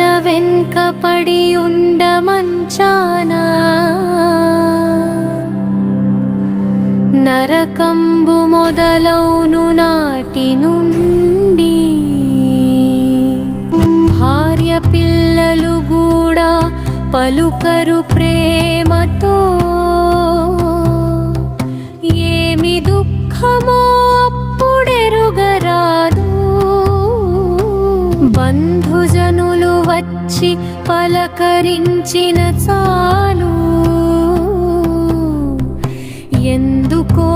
వెన్కపడి ఉండమంచానా నరకంబు మొదలౌను నాటి నుండి. భార్య పిల్లలు కూడా పలుకరు ప్రేమతో. ఏమి దుఃఖమో అప్పుడెరుగరాదు. బంధుజ వచ్చి పలకరించిన చాలు. ఎందుకో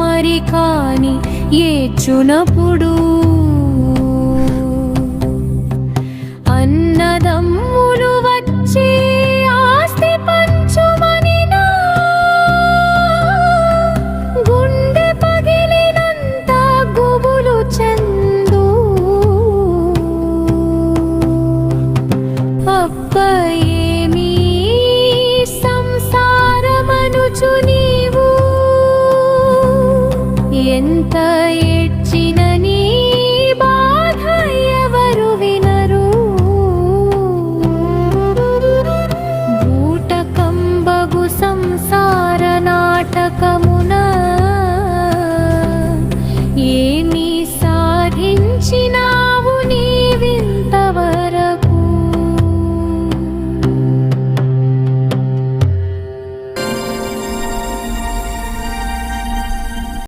మరి కాని ఏచునప్పుడు तय